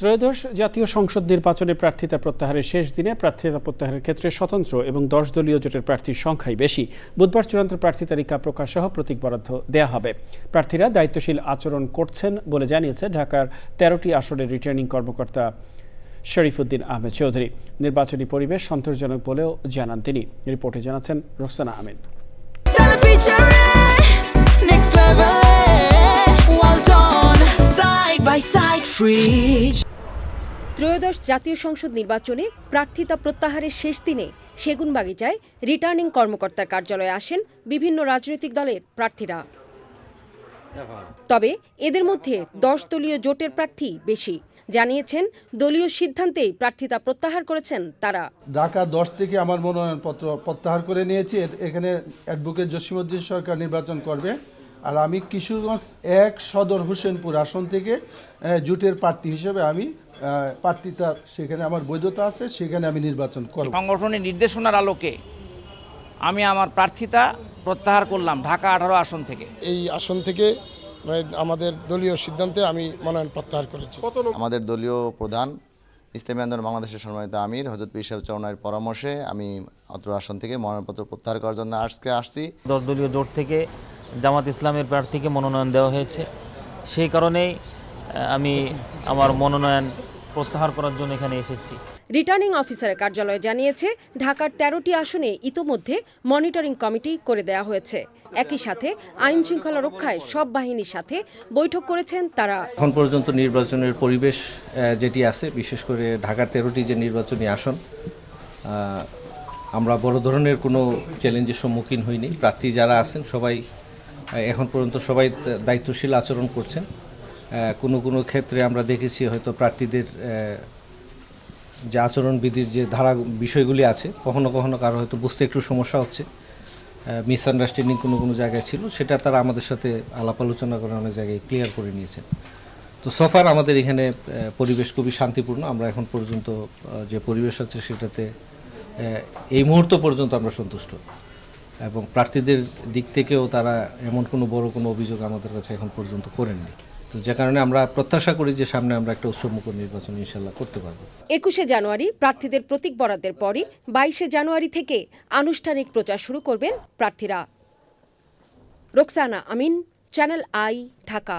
ত্রয়োদশ জাতীয় সংসদ নির্বাচনে প্রার্থিতা প্রত্যাহারের শেষ দিনে প্রার্থিতা প্রত্যাহারের ক্ষেত্রে স্বতন্ত্র এবং দশ দলীয় জোটের প্রার্থীর সংখ্যাই বেশি। বুধবার চূড়ান্ত প্রার্থী তালিকা প্রকাশ সহ প্রতীক বরাদ্দ দেয়া হবে। প্রার্থীরা দায়িত্বশীল আচরণ করছেন বলে জানিয়েছে ঢাকার তেরোটি আসনের রিটার্নিং কর্মকর্তা শরীফুদ্দিন আহমেদ চৌধুরী। নির্বাচনী পরিবেশ সন্তোষজনক বলেও জানান তিনি। রিপোর্টে জানাচ্ছেন রোকসানা আহমেদ। ত্রয়োদশ জাতীয় সংসদ নির্বাচনে প্রার্থিতা প্রত্যাহারের শেষ দিনে সেগুনবাগিচায় রিটার্নিং কর্মকর্তার কার্যালয়ে আসেন বিভিন্ন রাজনৈতিক দলের প্রার্থীরা। তবে এদের মধ্যে দশ দলীয় জোটের প্রার্থী বেশি। জানিয়েছেন দলীয় সিদ্ধান্তেই প্রার্থিতা প্রত্যাহার করেছেন তারা। ঢাকা দশ থেকে আমার মনোনয়নপত্র প্রত্যাহার করে নিয়েছি। এখানে অ্যাডভোকেট জসিমুদ্দিন সরকার নির্বাচন করবে। আর আমি কিশোরগঞ্জ এক সদর হোসেনপুর আসন থেকে জুটের প্রার্থী হিসেবে আমি প্রার্থিতা সেখানে আমার বৈধতা আছে সেখানে আমি নির্বাচন করব। সংগঠনের নির্দেশনার আলোকে আমি আমার প্রার্থিতা প্রত্যাহার করলাম ঢাকা আঠারো আসন থেকে। এই আসন থেকে মানে আমাদের দলীয় সিদ্ধান্তে আমি মনোনয়ন প্রত্যাহার করেছি। আমাদের দলীয় প্রধান ইসলামী আন্দোলন বাংলাদেশের সম্মানিত আমির হজরত পিসাব চরণের পরামর্শে আমি অত্র আসন থেকে মনোনয়নপত্র প্রত্যাহার করার জন্য আজকে আসছি। দশ দলীয় জোট থেকে জামাত ইসলামের প্রার্থীকে মনোনয়ন দেওয়া হয়েছে। সেই কারণেই আমি আমার মনোনয়ন প্রত্যাহার করার জন্য এখানে এসেছি। রিটার্নিং অফিসারের কার্যালয় জানিয়েছে, ঢাকার তেরোটি আসনে ইতোমধ্যে মনিটরিং কমিটি করে দেওয়া হয়েছে। একই সাথে আইন শৃঙ্খলা রক্ষায় সব বাহিনীর সাথে বৈঠক করেছেন তারা। এখন পর্যন্ত নির্বাচনের পরিবেশ যেটি আছে, বিশেষ করে ঢাকার তেরোটি যে নির্বাচনী আসন আমরা বড় ধরনের কোনো চ্যালেঞ্জের সম্মুখীন হইনি। প্রার্থী যারা আছেন, সবাই এখন পর্যন্ত সবাই দায়িত্বশীল আচরণ করছেন। কোনো কোনো ক্ষেত্রে আমরা দেখেছি হয়তো প্রার্থীদের যে আচরণবিধির যে ধারা বিষয়গুলি আছে, কখনো কখনো কারও হয়তো বুঝতে একটু সমস্যা হচ্ছে মিসআন্ডারস্ট্যান্ডিং কোনো কোনো জায়গায় ছিল, সেটা তারা আমাদের সাথে আলাপ আলোচনা করে অনেক জায়গায় ক্লিয়ার করে নিয়েছেন। তো সফার আমাদের এখানে পরিবেশ খুবই শান্তিপূর্ণ, আমরা এখন পর্যন্ত যে পরিবেশ আছে সেটাতে এই মুহূর্ত পর্যন্ত আমরা সন্তুষ্ট। এবং প্রার্থীদের দিক থেকেও তারা এমন কোনো বড় কোনো অভিযোগ আমাদের কাছে এখন পর্যন্ত করেননি। তো যে কারণে আমরা প্রত্যাশা করি যে সামনে আমরা একটা উৎসবমুখর নির্বাচন ইনশাল্লাহ করতে পারব। একুশে জানুয়ারি প্রার্থীদের প্রতীক বরাদ্দের পরই বাইশে জানুয়ারি থেকে আনুষ্ঠানিক প্রচার শুরু করবেন প্রার্থীরা। Roksana Amin, channel I, Dhaka.